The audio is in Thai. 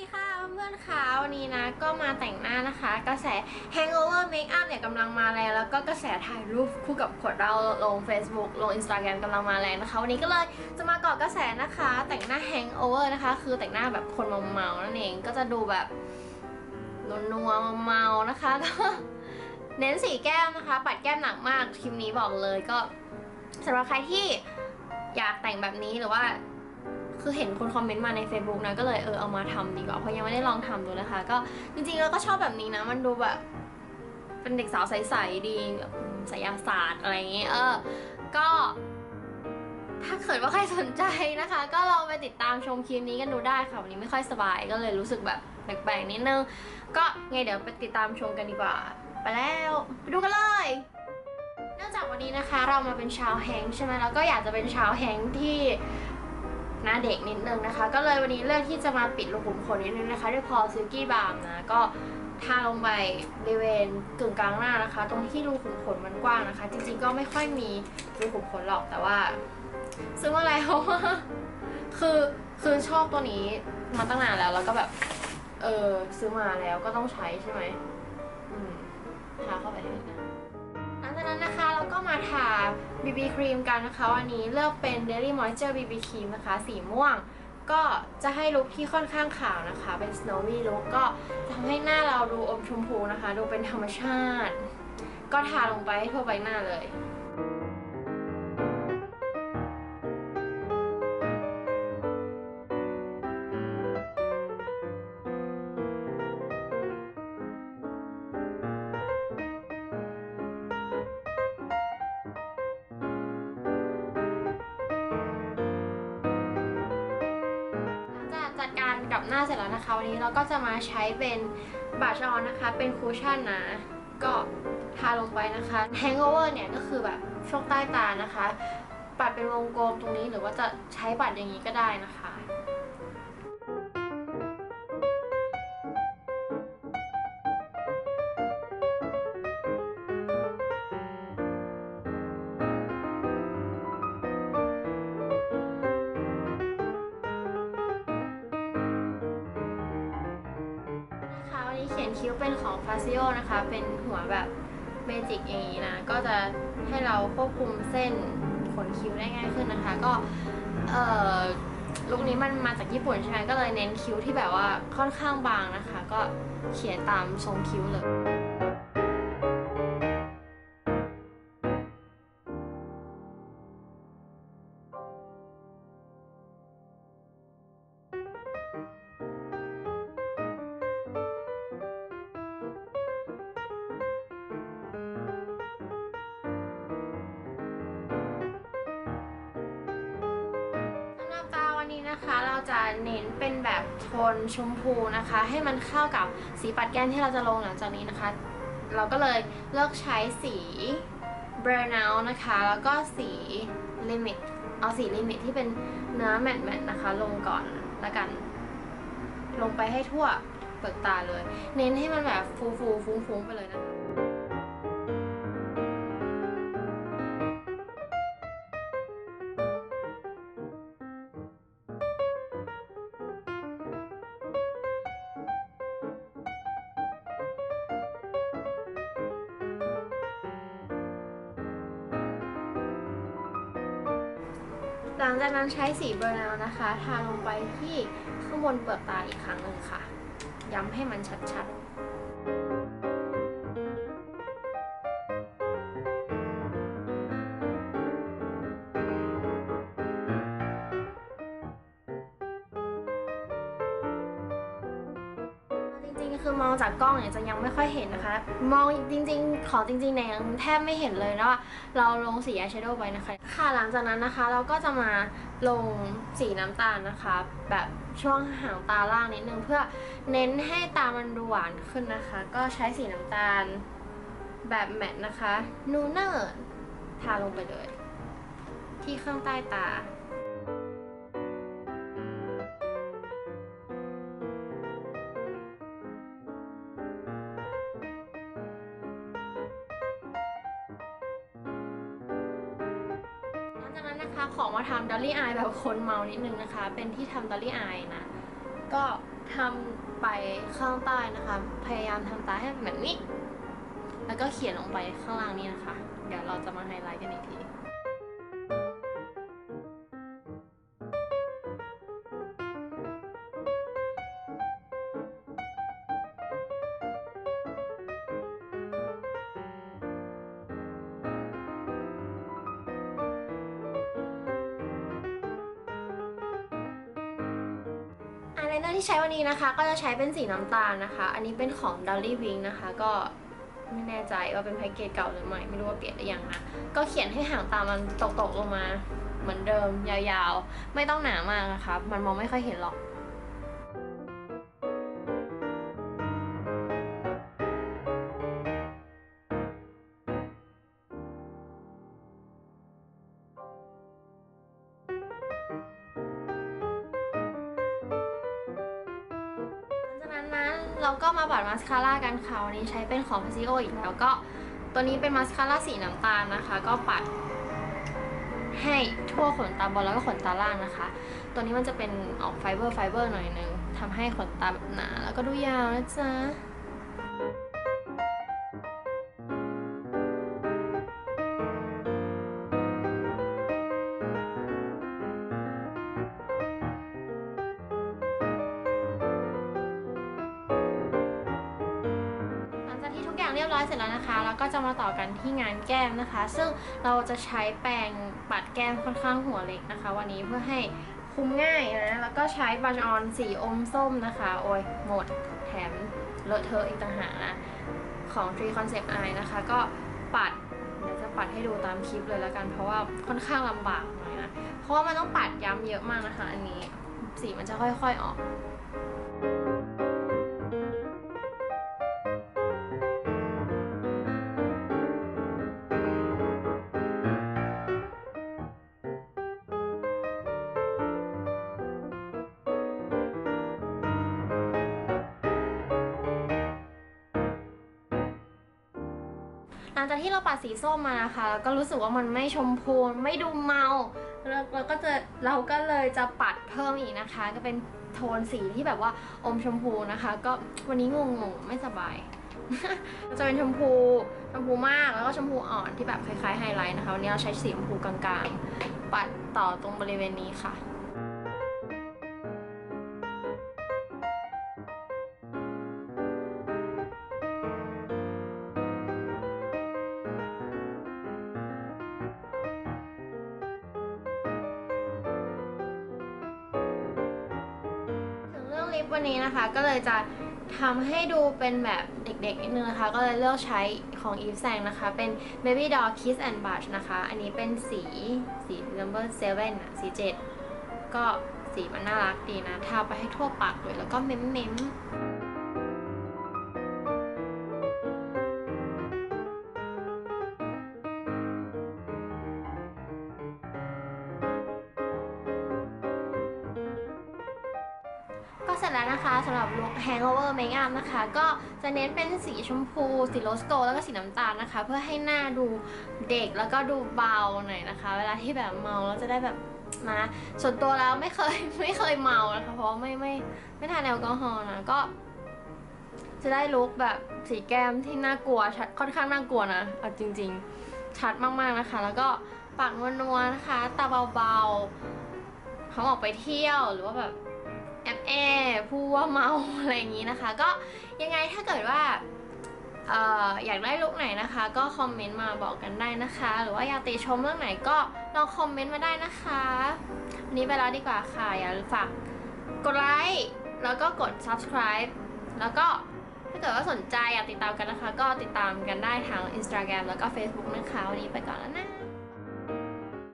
ดีค่ะเพื่อนๆค่ะวันนี้นะก็มาแต่งหน้านะคะ กระแส Hangover Makeup เนี่ยกำลังมาแรงแล้วก็กระแสถ่ายรูปคู่กับขวดเราลง Facebook ลง Instagram กำลังมาแรงนะคะ วันนี้ก็เลยจะมาเกาะกระแสนะคะ แต่งหน้า Hangover นะคะ คือแต่งหน้าแบบคนเมาๆนั่นเองก็จะดูแบบนัวๆเมาๆนะคะก็เน้นสีแก้มนะคะ ปัดแก้มหนักมากคลิปนี้บอกเลยก็สำหรับใครที่อยากแต่งแบบนี้หรือว่า คือเห็นคนคอมเมนต์มาใน Facebook นะก็เลยเออเอามาทำดีกว่าเพราะยังไม่ได้ลองทำดูนะคะ ก็จริงๆแล้วก็ชอบแบบนี้นะมันดูแบบเป็นเด็กสาวใสๆดีแบบศิลศาสตร์อะไรอย่างเงี้ยเออก็ถ้าเกิดว่าใครสนใจนะคะ ก็ลองไปติดตามชมคลิปนี้กันดูได้ค่ะ วันนี้ไม่ค่อยสบายก็เลยรู้สึกแบบแปลกๆนิดนึง ก็ไงเดี๋ยวไปติดตามชมกันดีกว่า ไปแล้วไปดูกันเลยเนื่องจากวันนี้นะคะ เรามาเป็นชาวแฮงใช่ไหมแล้วก็อยากจะเป็นชาวแฮงที่ หน้าเด็กนิดนึงนะคะ ก็เลยวันนี้เลือกที่จะมาปิดรูขุมขนนิดนึงนะคะ ด้วยพอซิลกี้บาร์มนะก็ทาลงไปบริเวณกึ่งกลางหน้านะคะ ตรงที่รูขุมขนมันกว้างนะคะ จริงๆก็ไม่ค่อยมีรูขุมขนหรอกแต่ว่า ซื้อมาแล้วคือคือชอบตัวนี้มาตั้งนานแล้วแล้วก็แบบ เออซื้อมาแล้วก็ต้องใช้ใช่ไหมอืมทาเข้าไปให้นะ นั้นนะคะเราก็มาทา BB ครีมกันนะคะ วันนี้เลือกเป็น Daily Moisture BB ครีมนะคะ สีม่วง ก็จะให้ลุคที่ค่อนข้างขาวนะคะ เป็น snowy look ก็ทำให้หน้าเราดูอมชมพูนะคะ ดูเป็นธรรมชาติ ก็ทาลงไปให้ทั่วใบหน้าเลย กลับหน้าเสร็จแล้วนะคะ วันนี้เราก็จะมาใช้เป็นบาชออนนะคะ เป็นคูชั่นนะก็ทาลงไปนะคะแฮงเกอร์เนี่ยก็คือแบบช่วงใต้ตานะคะ ปัดเป็นวงกลมตรงนี้หรือว่าจะใช้ปัดอย่างนี้ก็ได้นะคะ นคิ้วเป็นของฟาซิโอนะคะ เป็นหัวแบบเมจิกอย่างนี้นะ ก็จะให้เราควบคุมเส้นขนคิ้วได้ง่ายขึ้นนะคะ ก็เอ่อลุคนี้มันมาจากญี่ปุ่นใช่ไหมก็เลยเน้นคิ้วที่แบบว่าค่อนข้างบางนะคะ ก็เขียนตามทรงคิ้วเลย นะคะเราจะเน้นเป็นแบบโทนชมพูนะคะ ให้มันเข้ากับสีปัดแก้มที่เราจะลงหลังจากนี้นะคะ เราก็เลยเลือกใช้สี Burnout นะคะ แล้วก็สี Limit เอาสี Limit ที่เป็นเนื้อแมตต์ๆนะคะ ลงก่อนล้วกัน ลงไปให้ทั่วเปลือกตาเลย เน้นให้มันแบบฟูฟูฟุ้งๆไปเลยนะคะ หลังจากนั้นใช้สีเบอร์นาวนะคะ ทาลงไปที่ข้างบนเปลือกตาอีกครั้งหนึ่งค่ะ ย้ำให้มันชัดๆ ริงๆ คือมองจากกล้องเนี่ยจะยังไม่ค่อยเห็นนะคะ มองจริงๆ ของจริงๆเนี่ยยังแทบไม่เห็นเลยนะว่าเราลงสีอายแชโดว์ไปนะคะ ค่ะหลังจากนั้นนะคะเราก็จะมาลงสีน้ำตาลนะคะ แบบช่วงหางตาล่างนิดนึงเพื่อเน้นให้ตามันดูหวานขึ้นนะคะ ก็ใช้สีน้ำตาลแบบแมตต์นะคะนูเนอร์ทาลงไปเลย ที่ข้างใต้ตา จากนั้นนะคะขอมาทำดอลลี่อายแบบคนเมานิดนึงนะคะ เป็นที่ทำดอลลี่อายนะ ก็ทำไปข้างใต้นะคะ พยายามทำตาให้เป็นแบบนี้ แล้วก็เขียนลงไปข้างล่างนี้นะคะ เดี๋ยวเราจะมาไฮไลท์กันอีกที ไลเนอร์ที่ใช้วันนี้นะคะ ก็จะใช้เป็นสีน้ำตาลนะคะ อันนี้เป็นของ Dolly Wing นะคะ ก็ไม่แน่ใจว่าเป็นแพ็กเกจเก่าหรือไม่ ไม่รู้ว่าเปลี่ยนหรือยังนะ ก็เขียนให้หางตามันตกๆลงมา เหมือนเดิมยาวๆ ไม่ต้องหนามากนะคะ มันมองไม่ค่อยเห็นหรอก เราก็มาบัดมาสคาร่ากันค่ะวันนี้ใช้เป็นของ p ิโออีกแล้วก็ตัวนี้เป็นมาสคาร่าสีน้ำตาลนะคะ ก็ปัดให้ทั่วขนตาบนแล้วก็ขนตาล่างนะคะ ตัวนี้มันจะเป็นออกไฟเบอร์ไฟเบอร์หน่อยนึงทำให้ขนตาแบบหนาแล้วก็ดูยาวนะจ๊ะ อย่างเรียบร้อยเสร็จแล้วนะคะ แล้วก็จะมาต่อกันที่งานแก้มนะคะ ซึ่งเราจะใช้แปรงปัดแก้มค่อนข้างหัวเล็กนะคะ วันนี้เพื่อให้คุมง่ายนะ แล้วก็ใช้บลัชออนสีอมส้มนะคะ โอ้ยหมดแถมเลอะเทอะอีกต่างหากนะ ของ Tree Concept Eye นะคะ ก็ปัดเดี๋ยวจะปัดให้ดูตามคลิปเลยแล้วกัน เพราะว่าค่อนข้างลำบากหน่อยนะ เพราะว่ามันต้องปัดย้ำเยอะมากนะคะ อันนี้สีมันจะค่อยๆออก หลังจากที่เราปัดสีส้มมานะคะก็รู้สึกว่ามันไม่ชมพูไม่ดูเมาแล้วเราก็จะเราก็เลยจะปัดเพิ่มอีกนะคะ ก็เป็นโทนสีที่แบบว่าอมชมพูนะคะ ก็วันนี้งงๆไม่สบายจะเป็นชมพูชมพูมากแล้วก็ชมพูอ่อนที่แบบคล้ายๆไฮไลท์นะคะวันนี้เราใช้สีชมพูกลางๆ ปัดต่อตรงบริเวณนี้ค่ะ ลิปวันนี้นะคะ ก็เลยจะทำให้ดูเป็นแบบเด็กๆนิดนึงนะคะ ก็เลยเลือกใช้ของ Eve s a n นะคะ เป็น Baby Doll Kiss and Blush นะคะ อันนี้เป็นสีสี number 7อะสี 7 ก็สีมันน่ารักดีนะ ทาไปให้ทั่วปากเลยแล้วก็เม้มๆก็ Hangover Makeup นะคะ ก็จะเน้นเป็นสีชมพู สีโรสโกแล้วก็สีน้ำตาลนะคะ เพื่อให้หน้าดูเด็กแล้วก็ดูเบาหน่อยนะคะ เวลาที่แบบเมาแล้วจะได้แบบนะส่วนตัวแล้วไม่เคยไม่เคยเมานะคะ เพราะไม่ไม่ไม่ทานแอลกอฮอล์นะก็ จะได้ลุคแบบสีแก้มที่น่ากลัวชัดค่อนข้างน่ากลัวนะเอาจริง ๆ ชัดมากๆนะคะ แล้วก็ปากนัวๆนะคะตาเบาๆเขาออกไปเที่ยวหรือว่าแบบ แอบแอบพูดว่าเมาอะไรอย่างนี้นะคะ ก็ยังไงถ้าเกิดว่าอออยากได้ลุกไหนนะคะ ก็คอมเมนต์มาบอกกันได้นะคะ หรือว่าอยากติชมเรื่องไหนก็ลองคอมเมนต์มาได้นะคะวันนี้ไปแล้วดีกว่าค่ะ อย่าลืมฝากกดไลค์แล้วก็กด subscribe แล้วก็ถ้าเกิดว่าสนใจอยากติดตามกันนะคะ ก็ติดตามกันได้ทาง Instagram แล้วก็ Facebook นะคะ วันนี้ไปก่อนแล้วนะ